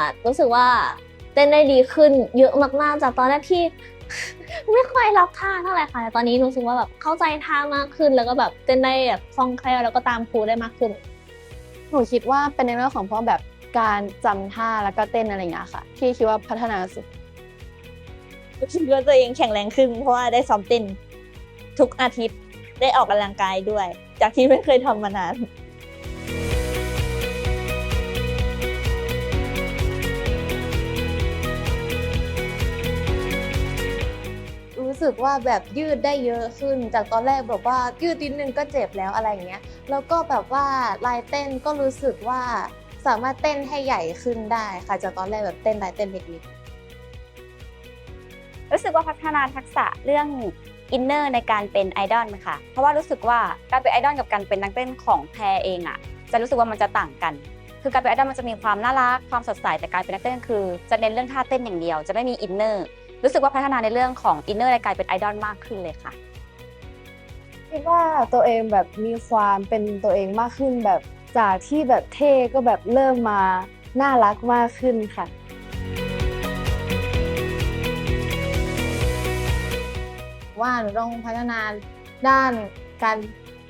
าด้านเต้นหนูอะรู้สึกว่าเต้นได้ดีขึ้นเยอะมากๆ จากตอนแรกที่ ไม่ค่อยรับท่าเท่าไหร่ค่ะแต่ตอนนี้รู้สึกว่าแบบเข้าใจท่ามากขึ้น แล้วก็แบบเต้นได้แบบคล่องแคล่วแล้วก็ตามครูได้มากขึ้น หนูคิดว่าเป็นในเรื่องของพราะแบบการจำท่าแล้วก็เต้นอะไรอย่างเงี้ยค่ะ ที่คิดว่าพัฒนาสุดรู้สึกว่าตัวเองแข็งแรงขึ้น เพราะว่าได้ซ้อมเต้นทุกอาทิตย์ได้ออกกำลังกายด้วย จากที่ไม่เคยทำมานาน รู้สึกว่าแบบยืดได้เยอะขึ้น จากตอนแรกแบบว่ายืดนิดนึงก็เจ็บแล้วอะไรอย่างเงี้ย แล้วก็แบบว่าลายเต้นก็รู้สึกว่าสามารถเต้นให้ใหญ่ขึ้นได้ค่ะจากตอนแรกแบบเต้นลายเต้นเล็กๆรู้สึกว่าพัฒนาทักษะเรื่องอินเนอร์ในการเป็นไอดอลค่ะ เพราะว่ารู้สึกว่าการเป็นไอดอลกับการเป็นนักเต้นของแพรเองอะ จะรู้สึกว่ามันจะต่างกัน คือการเป็นไอดอลมันจะมีความน่ารัก ความสดใส แต่การเป็นนักเต้นคือ จะเน้นเรื่องท่าเต้นอย่างเดียว จะไม่มีอินเนอร์ รู้สึกว่าพัฒนาในเรื่องของอินเนอร์ในการเป็นไอดอลมากขึ้นเลยค่ะ คิดว่าตัวเองแบบมีความเป็นตัวเองมากขึ้นแบบจากที่แบบเท่ก็แบบเริ่มมาน่ารักมากขึ้นค่ะ ว่าหนูต้องพัฒนาด้านการ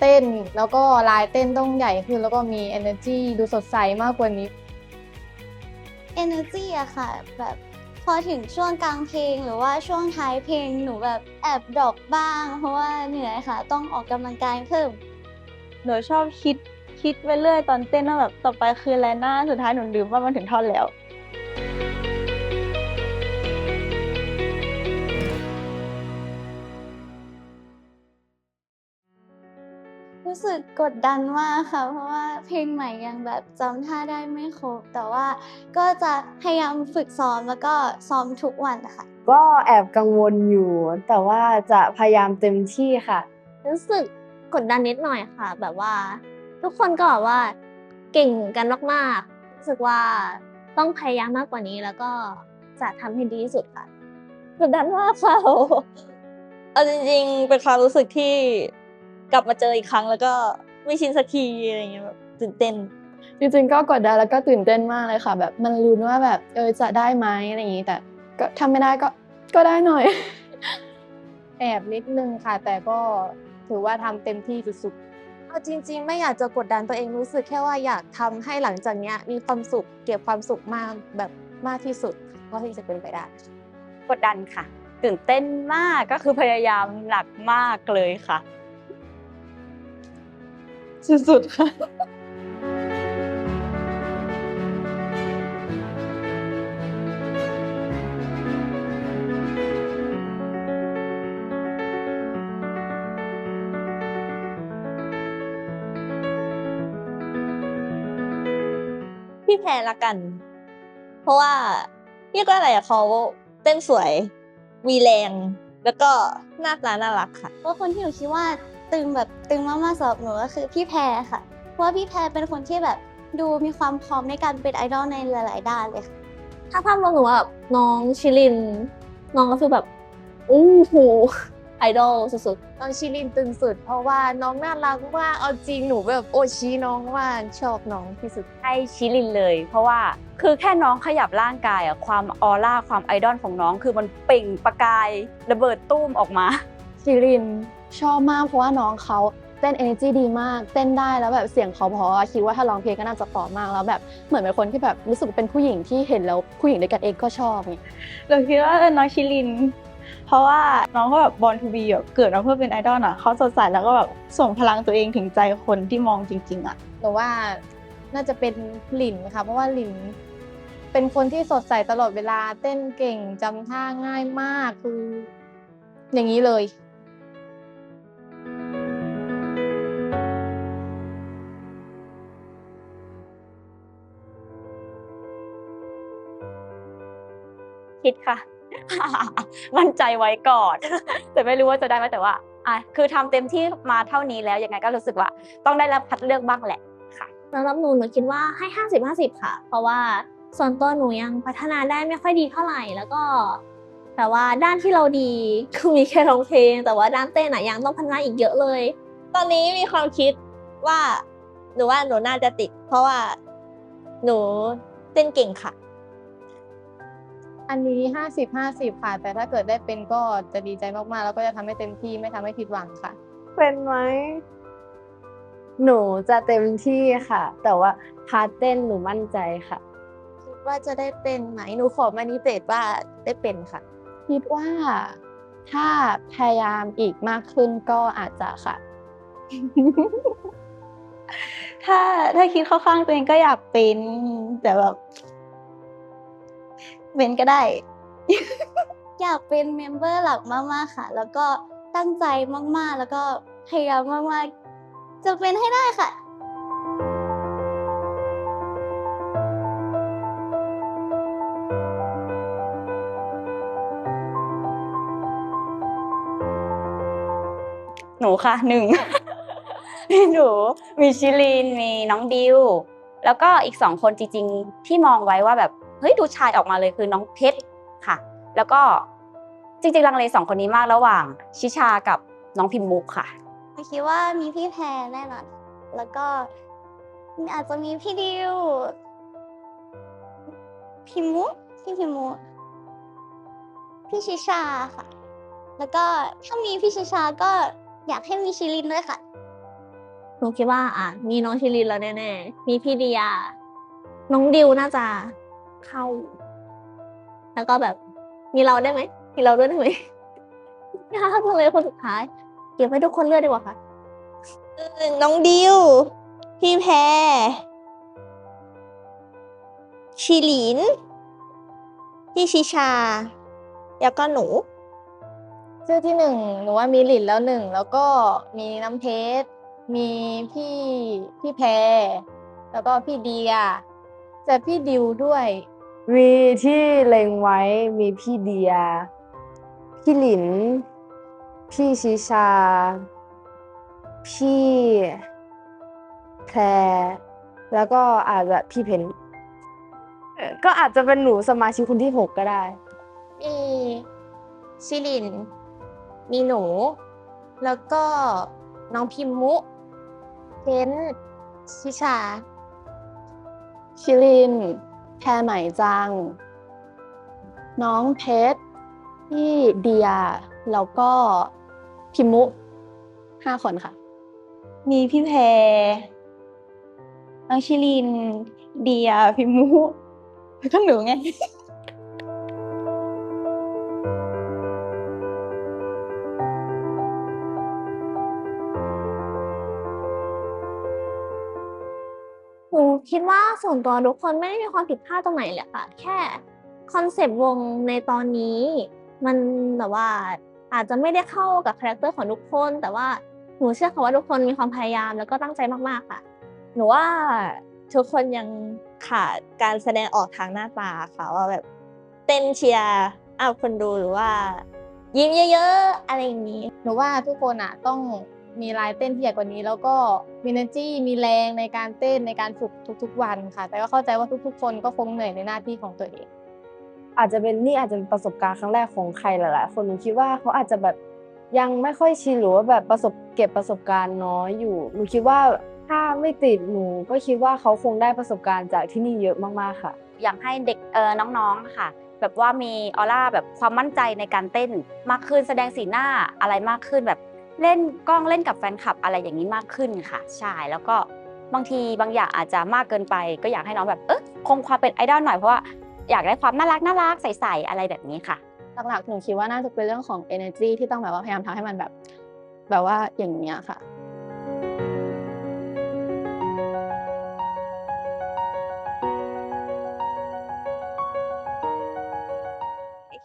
เต้น แล้วก็ลายเต้นต้องใหญ่ขึ้น แล้วก็มี energy ดูสดใสมากกว่านี้ energy อะค่ะ แบบ พอถึงช่วงกลางเพลงหรือว่าช่วงท้ายเพลงหนูแบบแอบดรอปบ้าง เพราะว่าเหนื่อยค่ะ ต้องออกกำลังกายเพิ่ม หนูชอบคิดคิดไปเรื่อยตอนเต้นว่าแบบต่อไปคืออะไรหน้าสุดท้ายหนูลืมว่ามันถึงท่อนแล้ว สึกกดดันมากค่ะ เพราะว่าเพลงใหม่ยังแบบจำท่าได้ไม่ครบ แต่ว่าก็จะพยายามฝึกซ้อมแล้วก็ซ้อมทุกวันนะคะก็แอบกังวลอยู่ แต่ว่าจะพยายามเต็มที่ค่ะ รู้สึกกดดันนิดหน่อยค่ะ แบบว่า ทุกคนก็แบบว่าเก่งกันมากๆรู้สึกว่าต้องพยายามมากกว่านี้แล้วก็จะทำให้ดีที่สุดค่ะกดดันมากค่ะโอ้โหเอาจริงๆเป็นความรู้สึกที่ กลับมาเจออีกครั้งแล้วก็ไม่ชินสักทีอะไรเงี้ยแบบตื่นเต้น จริงๆก็กดดันแล้วก็ตื่นเต้นมากเลยค่ะ แบบมันลุ้นว่าแบบเออจะได้ไหมอะไรอย่างนี้แต่ก็ทำไม่ได้ก็ก็ได้หน่อย แอบนิดนึงค่ะ แต่ก็ถือว่าทำเต็มที่สุดๆเอาจริง ๆ ไม่อยากจะกดดันตัวเองรู้สึกแค่ว่าอยากทำให้หลังจากเนี้ย มีความสุขเก็บความสุขมากแบบมากที่สุดก็ที่จะเป็นไปได้ กดดันค่ะ ตื่นเต้นมากก็คือพยายามหนักมากเลยค่ะ สุดๆค่ะพี่แพรละกัน เพราะว่าพี่ก็อะไรอะเขาเต้นสวย มีแรง แล้วก็หน้าตาน่ารักค่ะเพราะคนที่หนูคิดว่า ตึงแบบตึงมากๆสำหรับหนูก็คือพี่แพรค่ะ เพราะว่าพี่แพรเป็นคนที่แบบดูมีความพร้อมในการเป็นไอดอลในหลาย ๆ ด้านเลยค่ะ ถ้าภาพรวมหนูว่าแบบน้องชิลิน น้องก็คือแบบอู้หูไอดอลสุดน้องชิลินตึงสุด เพราะว่าน้องน่ารักมากเอาจริงหนูแบบโอชีน้องมากชอบน้องที่สุดให้ชิลินเลย เพราะว่าคือแค่น้องขยับร่างกายอะความออร่าความไอดอลของน้องคือมันเปล่งประกายระเบิดตุ้มออกมา ชิริน ชอบมากเพราะว่าน้องเขาเต้น energy ดีมาก เต้นได้แล้วแบบเสียงเขาเพราะอะคิดว่าถ้าร้องเพลงก็น่าจะเพราะมากแล้วแบบเหมือนเป็นคนที่แบบรู้สึกเป็นผู้หญิงที่เห็นแล้วผู้หญิงด้วยกันเองก็ชอบไงหนูคิดว่าเออน้องชิลิน เพราะว่าน้องเขาแบบบอลทูบีแบบเกิดมาเพื่อเป็นไอดอลอะเขาสดใสแล้วก็แบบส่งพลังตัวเองถึงใจคนที่มองจริง ๆ อะหนูว่าน่าจะเป็นหลินค่ะเพราะว่าหลินเป็นคนที่สดใสตลอดเวลาเต้นเก่งจำท่าง่ายมากคืออย่างนี้เลย คิดค่ะ มั่นใจไว้ก่อน แต่ไม่รู้ว่าจะได้ไหมแต่ว่าอะคือทำเต็มที่มาเท่านี้แล้วยังไงก็รู้สึกว่า ต้องได้รับคัดเลือกบ้างแหละค่ะสำหรับหนูหนูคิดว่าให้50 50ค่ะ เพราะว่าส่วนตัวหนูยังพัฒนาได้ไม่ค่อยดีเท่าไหร่แล้วก็แต่ว่าด้านที่เราดีคือมีแค่ร้องเพลง แต่ว่าด้านเต้นอะยังต้องพัฒนาอีกเยอะเลย ตอนนี้มีความคิดว่าหนูว่าหนูน่าจะติด เพราะว่าหนูเต้นเก่งค่ะ อันนี้ห้าสิบห้าสิบค่ะ แต่ถ้าเกิดได้เป็นก็จะดีใจมากๆ แล้วก็จะทำให้เต็มที่ไม่ทำให้ผิดหวังค่ะ เป็นไหม หนูจะเต็มที่ค่ะ แต่ว่าพาร์ทเต้นหนูมั่นใจค่ะ คิดว่าจะได้เป็นไหมหนูขอมานิเตตว่าได้เป็นค่ะ คิดว่าถ้าพยายามอีกมากขึ้นก็อาจจะค่ะ ถ้าถ้าคิดเข้าข้างตัวเองก็อยากเป็นแต่แบบ เป็นก็ได้ อยากเป็นเมมเบอร์หลักมากๆค่ะ แล้วก็ตั้งใจมากๆ แล้วก็พยายามมากๆ จะเป็นให้ได้ค่ะหนูค่ะหนึ่งมีหนูมีชิลีนมีน้องดิว แล้วก็อีกสองคนจริงๆ ที่มองไว้ว่าแบบ เฮ้ยดูชายออกมาเลยคือน้องเพชรค่ะ แล้วก็จริงๆลังเลสองคนนี้มากระหว่าง ชิชากับน้องพิมมุกค่ะคิดว่ามีพี่แพรแน่นอนแล้วก็อาจจะมีพี่ดิวพี่มุกพี่พิมุกพี่ชิชาค่ะ แล้วก็ถ้ามีพี่ชิชาก็อยากให้มีชิลินด้วยค่ะหนูคิดว่าอะมีน้องชิลินแล้วแน่ๆมีพี่เดีย น้องดิวน่าจะ เข้า แล้วก็แบบมีเราได้ไหมมีเราด้วยได้ไหมยากจังเลยคนสุดท้าย เก็บไว้ทุกคนเลือกดีกว่าค่ะน้องดิว พี่แพรชิลิน พี่ชิชา แล้วก็หนู ชื่อที่หนึ่งหนูว่ามีหลินแล้วหนึ่ง แล้วก็มีน้ำเพชร มีพี่พี่แพร แล้วก็พี่เดีย แต่พี่ดิวด้วย มีที่เล็งไว้มีพี่เดีย พี่หลิน พี่ชิชา พี่แพรแล้วก็อาจจะพี่เพนเอ่อก็อาจจะเป็นหนูสมาชิกคนที่หกก็ได้ มีชิลิน มีหนู แล้วก็น้องพิมมุเพ้นชิชา ชิลิน แพรไหมจัง น้องเพชรพี่เดีย แล้วก็พิมุห้าคนค่ะ มีพี่แพรน้องชิลิน เดีย พิมมุแล้วก็หนูไง คิดว่าส่วนตัวทุกคนไม่ได้มีความผิดพลาดตรงไหนเลยค่ะ แค่คอนเซปต์วงในตอนนี้ มันแบบว่าอาจจะไม่ได้เข้ากับคาแรคเตอร์ของทุกคน แต่ว่าหนูเชื่อค่ะว่าทุกคนมีความพยายามแล้วก็ตั้งใจมากๆค่ะ หนูว่าทุกคนยังขาดการแสดงออกทางหน้าตาค่ะว่าแบบเต้นเชียร์เอาคนดูหรือว่า ยิ้มเยอะ ๆ อะไรอย่างนี้ หนูว่าทุกคนอะต้อง มีลายเต้นที่ใหญ่กว่านี้ แล้วก็มี energy มีแรงในการเต้นในการฝึกทุกๆ วันค่ะ แต่ก็เข้าใจว่าทุกๆ คนก็คงเหนื่อยในหน้าที่ของตัวเอง อาจจะเป็นนี่อาจจะเป็นประสบการณ์ครั้งแรกของใครหลายๆคนหนูคิดว่าเขาอาจจะแบบยังไม่ค่อยชินหรือว่าแบบประสบเก็บประสบการณ์น้อยอยู่หนูคิดว่าถ้าไม่ติดหนูก็คิดว่าเขาคงได้ประสบการณ์จากที่นี่เยอะมากๆค่ะ อยากให้เด็กเออน้องๆอะค่ะ แบบว่ามีออร่าแบบความมั่นใจในการเต้นมากขึ้นแสดงสีหน้าอะไรมากขึ้นแบบ เล่นกล้องเล่นกับแฟนคลับอะไรอย่างนี้มากขึ้นค่ะ ใช่แล้วก็บางทีบางอย่างอาจจะมากเกินไป ก็อยากให้น้องแบบเออคงความเป็นไอดอลหน่อยเพราะว่าอยากได้ความน่ารักน่ารักใสๆอะไรแบบนี้ค่ะหลักๆหนูคิดว่าน่าจะเป็นเรื่องของ energy ที่ต้องแบบว่าพยายามทำให้มันแบบ แบบว่าอย่างเนี้ยค่ะ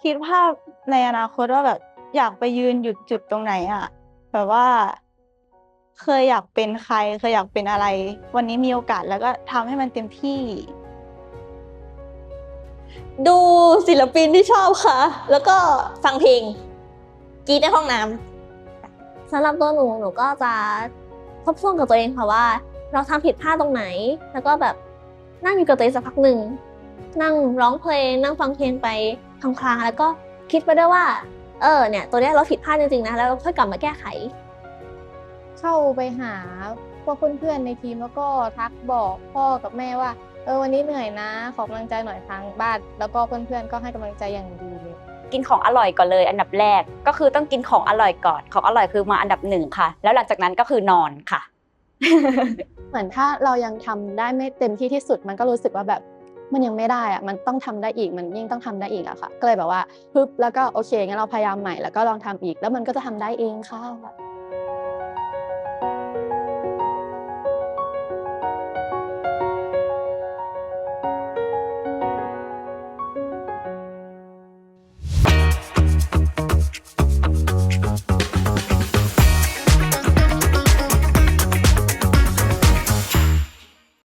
คิดภาพในอนาคตว่าแบบอยากไปยืนหยุดจุดตรงไหนอะ แบบว่า เคยอยากเป็นใคร เคยอยากเป็นอะไร วันนี้มีโอกาสแล้วก็ทำให้มันเต็มที่ ดูศิลปินที่ชอบค่ะ แล้วก็ฟังเพลงกรีดในห้องน้ำสำหรับตัวหนูหนูก็จะทบทวนกับตัวเองค่ะว่า เราทำผิดพลาดตรงไหน แล้วก็แบบนั่งอยู่กับตัวเองสักพักหนึ่งนั่งร้องเพลงนั่งฟังเพลงไปพลางๆแล้วก็คิดไปด้วยว่า เออเนี่ยตัวเนี้ยเราผิดพลาดจริงๆนะแล้วเราค่อยกลับมาแก้ไข เข้าไปหาพวกเพื่อนๆในทีมแล้วก็ทักบอกพ่อกับแม่ว่า เออวันนี้เหนื่อยนะ ขอกำลังใจหน่อยทางบ้าน แล้วก็เพื่อนๆก็ให้กำลังใจอย่างดีเลย กินของอร่อยก่อนเลย อันดับแรกก็คือต้องกินของอร่อยก่อนของอร่อยคือมาอันดับหนึ่งค่ะ แล้วหลังจากนั้นก็คือนอนค่ะ เหมือนถ้าเรายังทำได้ไม่เต็มที่ที่สุดมันก็รู้สึกว่าแบบ มันยังไม่ได้อะมันต้องทำได้อีกมันยิ่งต้องทำได้อีกอะค่ะก็เลยแบบว่าปึ๊บแล้วก็โอเคงั้นเราพยายามใหม่แล้วก็ลองทำอีก แล้วมันก็จะทำได้เองค่ะ